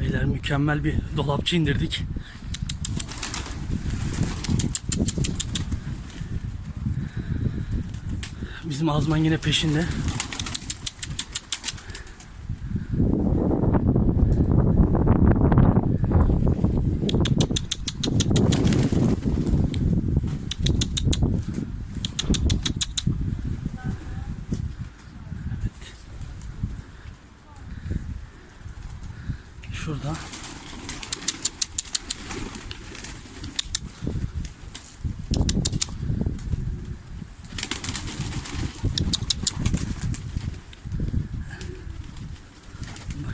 Beyler mükemmel bir dolapçı indirdik. Bizim Azman yine peşinde.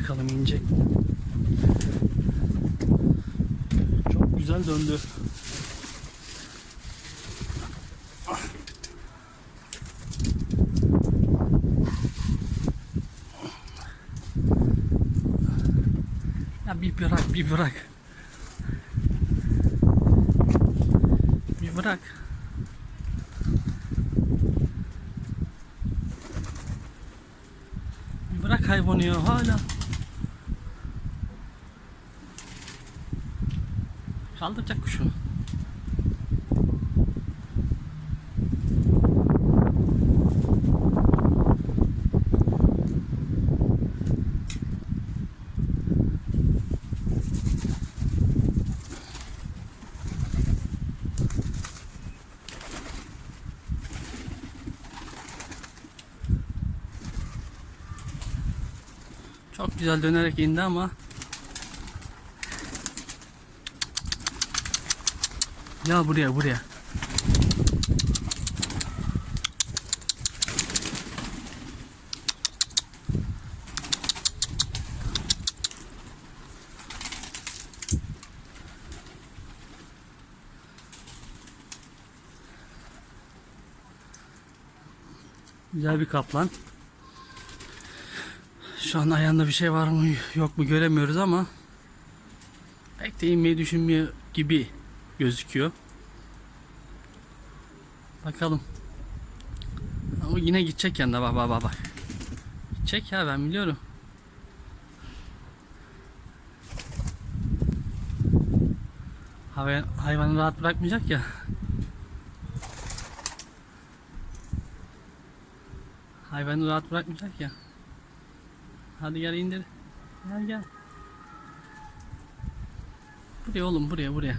Bakalım inecek mi? Çok güzel döndü. Ya bir bırak, bir bırak. Bir bırak. Bir bırak hayvanı ya hala. Kaldıracak kuşu. Çok güzel dönerek indi ama Ya buraya buraya. Güzel bir kaplan. Şu an ayağında bir şey var mı yok mu göremiyoruz ama pek de inmeyi düşünmüyor gibi gözüküyor. Bakalım. O yine gidecek yanında bak bak bak bak. Gidecek ya ben biliyorum. Hayvan, hayvanı rahat bırakmayacak ya. Hayvanı rahat bırakmayacak ya. Hadi gel indir. Gel gel. Buraya oğlum buraya buraya.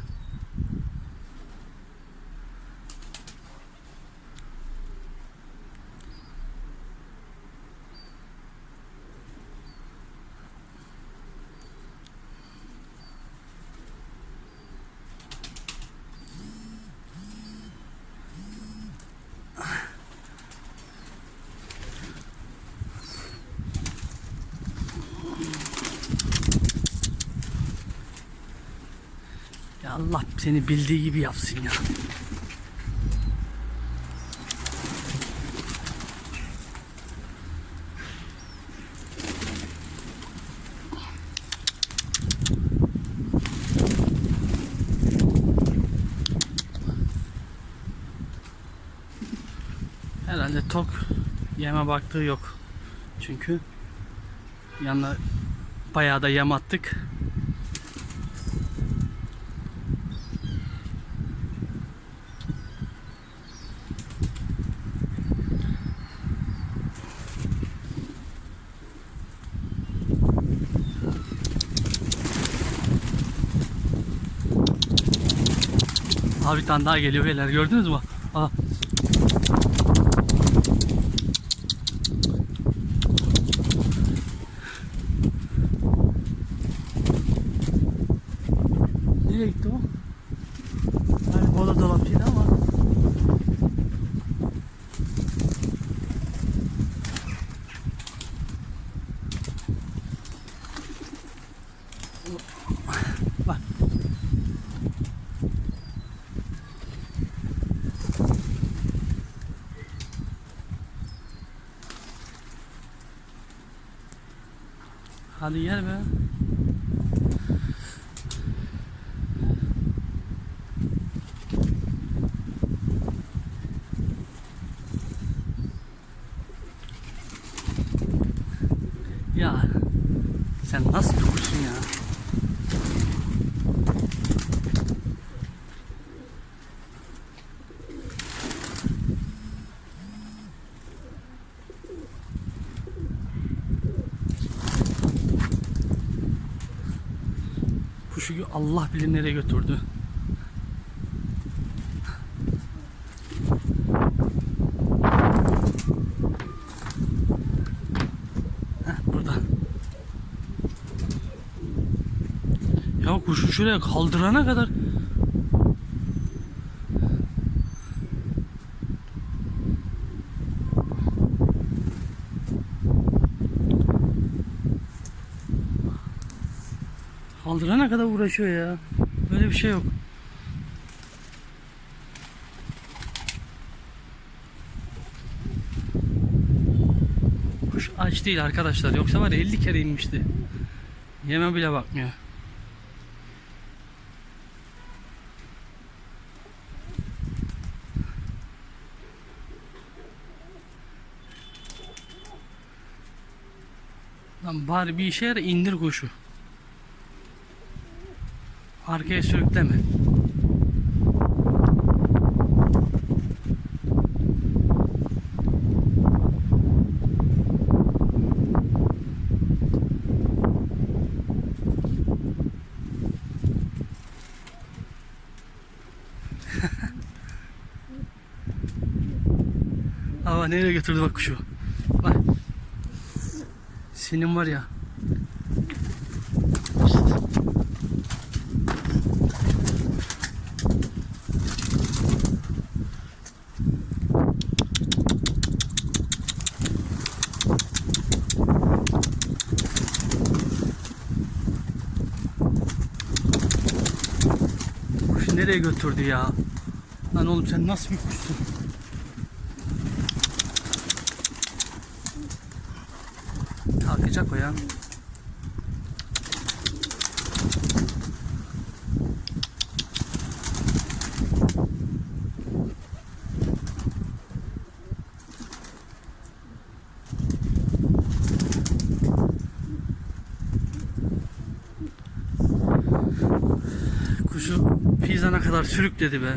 Allah seni bildiği gibi yapsın ya. Herhalde tok yeme baktığı yok. Çünkü yanına bayağı da yem attık. Abi bir tane daha geliyor beyler gördünüz mü? Aa. Nereye gitti o? Yani o da dolapçıydı ama. Bak. Hadi gel be. Ya Sen nasıl bir kuşsun ya? Kuşu Allah bilir nereye götürdü. Heh, burada. Ya kuşu şuraya kaldırana kadar Kaldırana kadar uğraşıyor ya. Böyle bir şey yok. Kuş aç değil arkadaşlar. Yoksa var ya 50 kere inmişti. Yeme bile bakmıyor. Lan bari bir işe yara indir kuşu. Arkaya sürükleme. Ama nereye götürdü bak kuşu. Bak. Senin var ya. Kuşu nereye götürdü ya? Lan oğlum sen nasıl bir kuşsun? Kalkacak o ya. Kuşu Fizan'a kadar sürükledi be.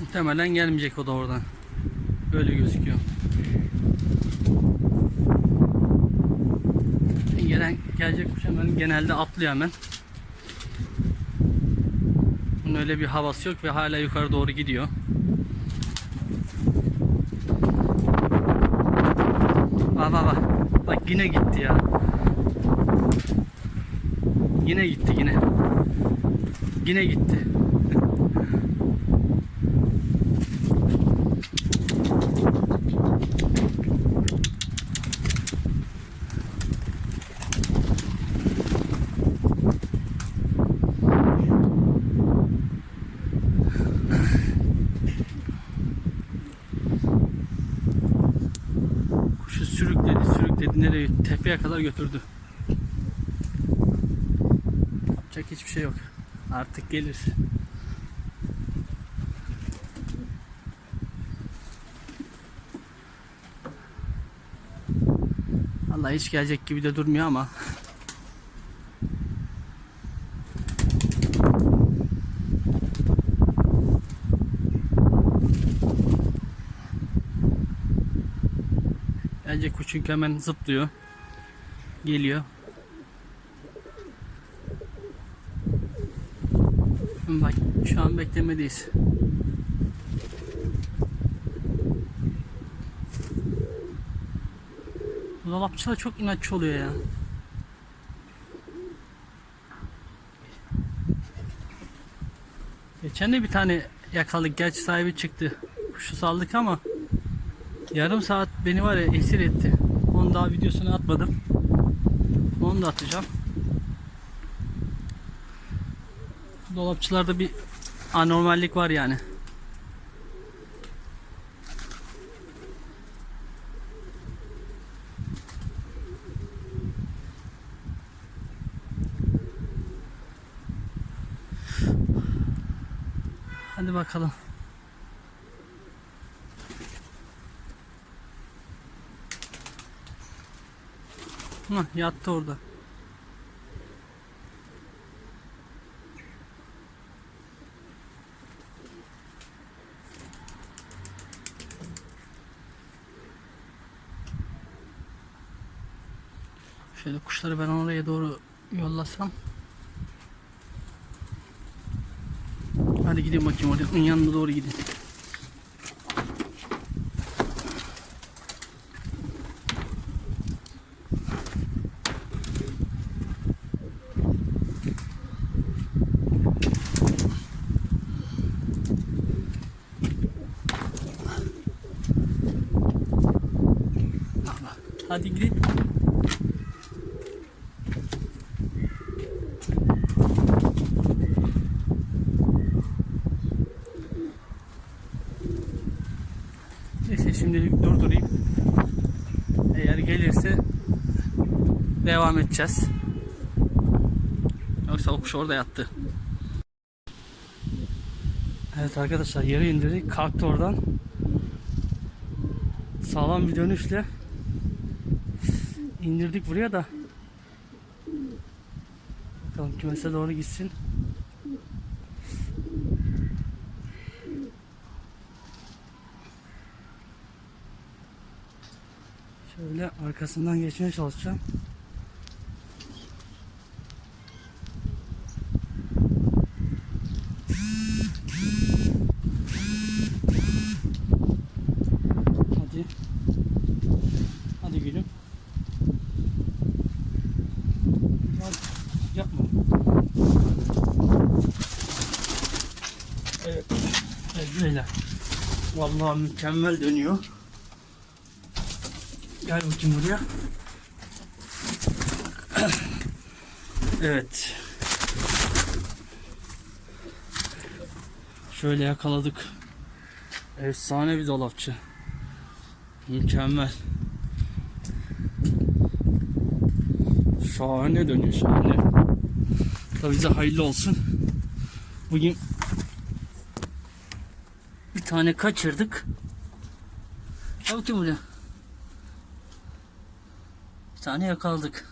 Muhtemelen gelmeyecek o da oradan. Böyle gözüküyor. Gelen gelecek kuş hemen genelde atlıyor hemen. Bunun öyle bir havası yok ve hala yukarı doğru gidiyor. Bak bak bak. Bak yine gitti ya. Yine gitti yine. Yine gitti. Kuşu sürükledi sürükledi nereye tepeye kadar götürdü. Yapacak hiçbir şey yok. Artık gelir. Allah hiç gelecek gibi de durmuyor ama. Gelecek kuş çünkü hemen zıplıyor. Geliyor. Bak şu an beklemedeyiz. Dolapçılar çok inatçı oluyor ya. Geçen de bir tane yakaladık. Gerçi sahibi çıktı. Kuşu saldık ama yarım saat beni var ya esir etti. Onu daha videosunu atmadım. Onu da atacağım. Dolapçılarda bir anormallik var yani. Hadi bakalım. Hah, yattı orada. Şöyle kuşları ben oraya doğru yollasam. Hadi gidin bakayım oraya. Onun yanına doğru gidin. Hadi gidin. Eğer gelirse devam edeceğiz. Yoksa o kuş orada yattı. Evet arkadaşlar yere indirdik. Kalktı oradan. Sağlam bir dönüşle indirdik buraya da. Bakalım kümese doğru gitsin. Şöyle arkasından geçmeye çalışacağım. Hadi. Hadi gülüm. Hadi. Yapma. Evet. Evet böyle. Vallahi mükemmel dönüyor. Gel bakayım buraya. Evet. Şöyle yakaladık. Efsane bir dolapçı. Mükemmel. Şahane dönüyor şahane. Tabii bize hayırlı olsun. Bugün bir tane kaçırdık. Gel bakayım buraya. Bir tane yakaladık.